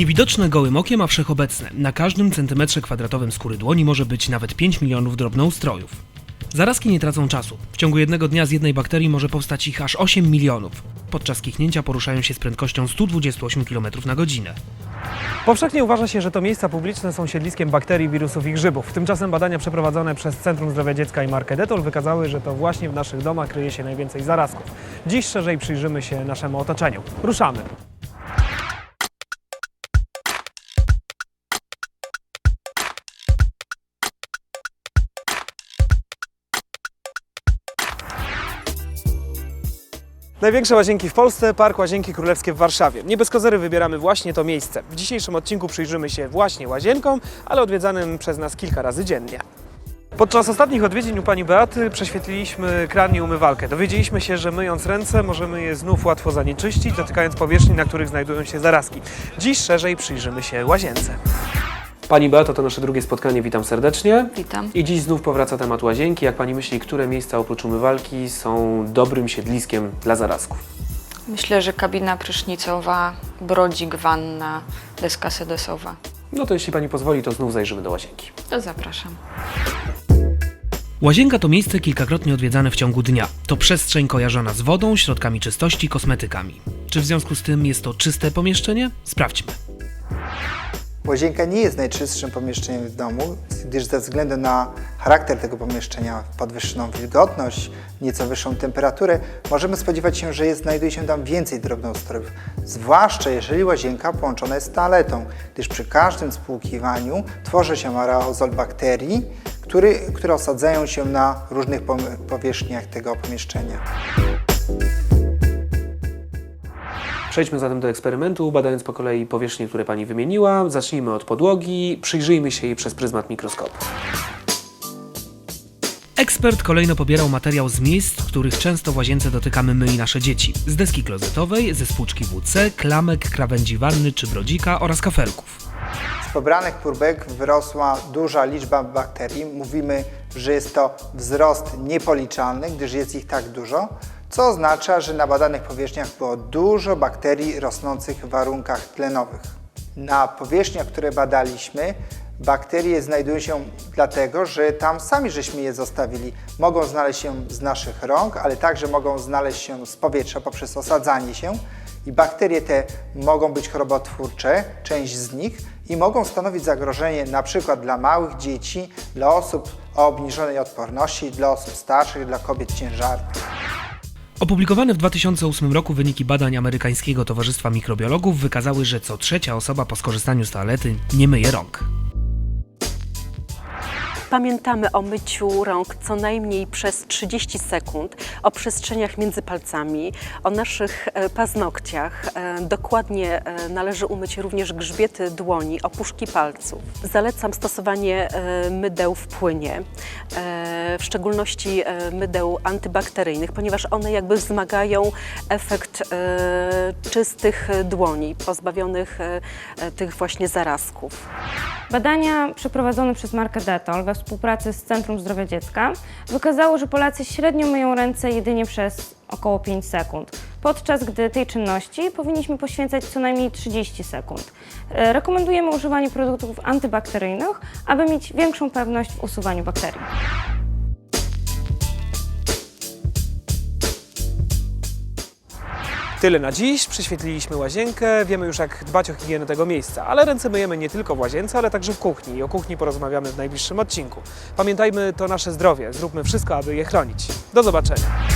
Niewidoczne gołym okiem, a wszechobecne. Na każdym centymetrze kwadratowym skóry dłoni może być nawet 5 milionów drobnoustrojów. Zarazki nie tracą czasu. W ciągu jednego dnia z jednej bakterii może powstać ich aż 8 milionów. Podczas kichnięcia poruszają się z prędkością 128 km na godzinę. Powszechnie uważa się, że to miejsca publiczne są siedliskiem bakterii, wirusów i grzybów. Tymczasem badania przeprowadzone przez Centrum Zdrowia Dziecka i Markę Detol wykazały, że to właśnie w naszych domach kryje się najwięcej zarazków. Dziś szerzej przyjrzymy się naszemu otoczeniu. Ruszamy! Największe łazienki w Polsce, Park Łazienki Królewskie w Warszawie. Nie bez kozery wybieramy właśnie to miejsce. W dzisiejszym odcinku przyjrzymy się właśnie łazienkom, ale odwiedzanym przez nas kilka razy dziennie. Podczas ostatnich odwiedzin u pani Beaty prześwietliliśmy kran i umywalkę. Dowiedzieliśmy się, że myjąc ręce możemy je znów łatwo zanieczyścić, dotykając powierzchni, na których znajdują się zarazki. Dziś szerzej przyjrzymy się łazience. Pani Beato, to nasze drugie spotkanie, witam serdecznie. Witam. I dziś znów powraca temat łazienki. Jak pani myśli, które miejsca oprócz umywalki są dobrym siedliskiem dla zarazków? Myślę, że kabina prysznicowa, brodzik, wanna, deska sedesowa. No to jeśli pani pozwoli, to znów zajrzymy do łazienki. To zapraszam. Łazienka to miejsce kilkakrotnie odwiedzane w ciągu dnia. To przestrzeń kojarzona z wodą, środkami czystości, kosmetykami. Czy w związku z tym jest to czyste pomieszczenie? Sprawdźmy. Łazienka nie jest najczystszym pomieszczeniem w domu, gdyż ze względu na charakter tego pomieszczenia, podwyższoną wilgotność, nieco wyższą temperaturę, możemy spodziewać się, że jest, znajduje się tam więcej drobnoustrojów. Zwłaszcza jeżeli łazienka połączona jest z toaletą, gdyż przy każdym spłukiwaniu tworzy się aerozol bakterii, który, które osadzają się na różnych powierzchniach tego pomieszczenia. Przejdźmy zatem do eksperymentu, badając po kolei powierzchnie, które Pani wymieniła. Zacznijmy od podłogi, przyjrzyjmy się jej przez pryzmat mikroskopu. Ekspert kolejno pobierał materiał z miejsc, w których często w łazience dotykamy my i nasze dzieci. Z deski klozetowej, ze spłuczki WC, klamek, krawędzi wanny czy brodzika oraz kafelków. Z pobranych próbek wyrosła duża liczba bakterii. Mówimy, że jest to wzrost niepoliczalny, gdyż jest ich tak dużo, co oznacza, że na badanych powierzchniach było dużo bakterii rosnących w warunkach tlenowych. Na powierzchniach, które badaliśmy, bakterie znajdują się dlatego, że tam sami żeśmy je zostawili. Mogą znaleźć się z naszych rąk, ale także mogą znaleźć się z powietrza poprzez osadzanie się. I bakterie te mogą być chorobotwórcze, część z nich, i mogą stanowić zagrożenie przykład dla małych dzieci, dla osób o obniżonej odporności, dla osób starszych, dla kobiet ciężarnych. Opublikowane w 2008 roku wyniki badań amerykańskiego Towarzystwa Mikrobiologów wykazały, że co trzecia osoba po skorzystaniu z toalety nie myje rąk. Pamiętamy o myciu rąk co najmniej przez 30 sekund, o przestrzeniach między palcami, o naszych e, paznokciach. E, Dokładnie e, należy umyć również grzbiety dłoni, opuszki palców. Zalecam stosowanie mydeł w płynie, w szczególności mydeł antybakteryjnych, ponieważ one jakby wzmagają efekt czystych dłoni, pozbawionych tych właśnie zarazków. Badania przeprowadzone przez Markę Detol we współpracy z Centrum Zdrowia Dziecka wykazało, że Polacy średnio myją ręce jedynie przez około 5 sekund, podczas gdy tej czynności powinniśmy poświęcać co najmniej 30 sekund. E, Rekomendujemy używanie produktów antybakteryjnych, aby mieć większą pewność w usuwaniu bakterii. Tyle na dziś. Prześwietliliśmy łazienkę, wiemy już jak dbać o higienę tego miejsca, ale ręce myjemy nie tylko w łazience, ale także w kuchni i o kuchni porozmawiamy w najbliższym odcinku. Pamiętajmy, to nasze zdrowie, zróbmy wszystko, aby je chronić. Do zobaczenia.